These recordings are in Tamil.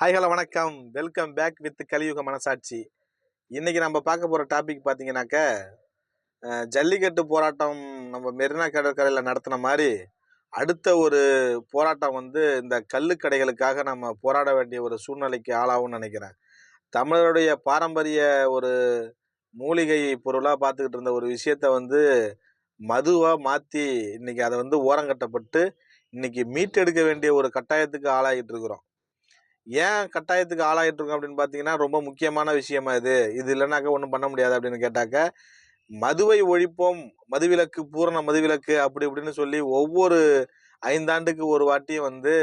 ஹாய் ஹலோ வணக்கம். Welcome back with Kaliyuga Manasatchi. இன்னைக்கு நம்ம பார்க்க போகிற டாபிக் பார்த்தீங்கன்னாக்க ஜல்லிக்கட்டு போராட்டம் நம்ம மெரினா கடற்கரையில் நடத்தின மாதிரி அடுத்த ஒரு போராட்டம் வந்து இந்த கல்லுக்கடைகளுக்காக நம்ம போராட வேண்டிய ஒரு சூழ்நிலைக்கு ஆளாகும்னு நினைக்கிறேன். தமிழருடைய பாரம்பரிய ஒரு மூலிகை பொருளாக பார்த்துக்கிட்டு இருந்த ஒரு விஷயத்த வந்து மதுவாக மாற்றி இன்னைக்கு அதை வந்து ஓரங்கட்டப்பட்டு இன்னைக்கு மீட்டெடுக்க வேண்டிய ஒரு கட்டாயத்துக்கு ஆளாகிட்டு இருக்கிறோம். ஏன் கட்டாயத்துக்கு ஆளாயிட்டு இருக்கோம் அப்படின்னு பார்த்தீங்கன்னா ரொம்ப முக்கியமான விஷயமா இது. இது இல்லைனாக்கா ஒன்றும் பண்ண முடியாது அப்படின்னு கேட்டாக்க மதுவை ஒழிப்போம் மதுவிலக்கு பூரண மதுவிலக்கு அப்படி இப்படின்னு சொல்லி ஒவ்வொரு ஐந்தாண்டுக்கு ஒரு வாட்டியும் வந்து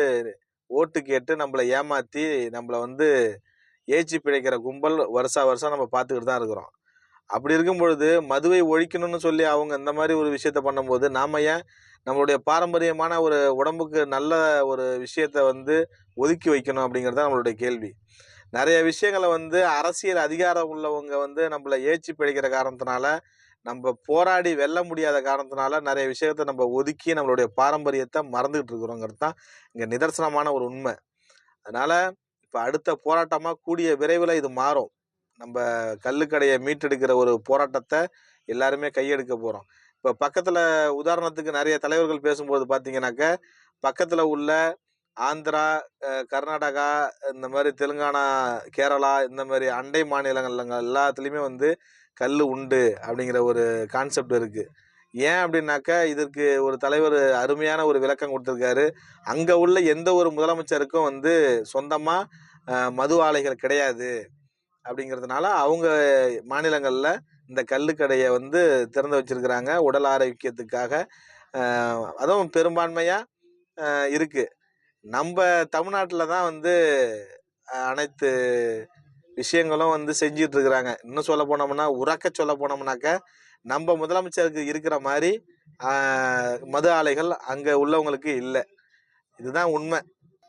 ஓட்டு கேட்டு நம்மளை ஏமாற்றி நம்மளை வந்து ஏச்சி பிழைக்கிற கும்பல் வருஷா வருஷம் நம்ம பார்த்துக்கிட்டு தான் இருக்கிறோம். அப்படி இருக்கும் பொழுது மதுவை ஒழிக்கணும்னு சொல்லி அவங்க இந்த மாதிரி ஒரு விஷயத்த பண்ணும்போது நாம ஏன் நம்மளுடைய பாரம்பரியமான ஒரு உடம்புக்கு நல்ல ஒரு விஷயத்த வந்து ஒதுக்கி வைக்கணும் அப்படிங்கிறது தான் நம்மளுடைய கேள்வி. நிறைய விஷயங்களை வந்து அரசியல் அதிகாரம் உள்ளவங்க வந்து நம்மளை ஏச்சி பிழைக்கிற காரணத்தினால நம்ம போராடி வெல்ல முடியாத காரணத்தினால நிறைய விஷயத்த நம்ம ஒதுக்கி நம்மளுடைய பாரம்பரியத்தை மறந்துகிட்டு இருக்கிறோங்கிறது தான் இங்கே நிதர்சனமான ஒரு உண்மை. அதனால் இப்போ அடுத்த போராட்டமாக கூடிய விரைவில் இது மாறும். நம்ம கல்லுக்கடையை மீட்டெடுக்கிற ஒரு போராட்டத்தை எல்லாருமே கையெடுக்க போகிறோம் இப்போ பக்கத்தில் உதாரணத்துக்கு நிறைய தலைவர்கள் பேசும்போது பார்த்தீங்கன்னாக்க பக்கத்தில் உள்ள ஆந்திரா கர்நாடகா இந்த மாதிரி தெலுங்கானா கேரளா இந்த மாதிரி அண்டை மாநிலங்கள்ல எல்லாத்துலேயுமே வந்து கல் உண்டு அப்படிங்கிற ஒரு கான்செப்ட் இருக்குது ஏன் அப்படின்னாக்கா இதற்கு ஒரு தலைவர் அருமையான ஒரு விளக்கம் கொடுத்துருக்காரு. அங்கே உள்ள எந்த ஒரு முதலமைச்சருக்கும் வந்து சொந்தமாக மது ஆலைகள் கிடையாது. அப்படிங்கிறதுனால அவங்க மாநிலங்களில் இந்த கல்லுக்கடையை வந்து திறந்து வச்சிருக்கிறாங்க. உடல் ஆரோக்கியத்துக்காக. அதுவும் பெரும்பான்மையாக இருக்குது நம்ம தமிழ்நாட்டில் தான் வந்து அனைத்து விஷயங்களும் வந்து செஞ்சிட்டு இருக்கிறாங்க. இன்னும் சொல்ல போனோம்னா உறக்க சொல்ல போனோம்னாக்க நம்ம முதலமைச்சருக்கு இருக்கிற மாதிரி மது ஆலைகள் அங்கே உள்ளவங்களுக்கு இல்லை. இதுதான் உண்மை.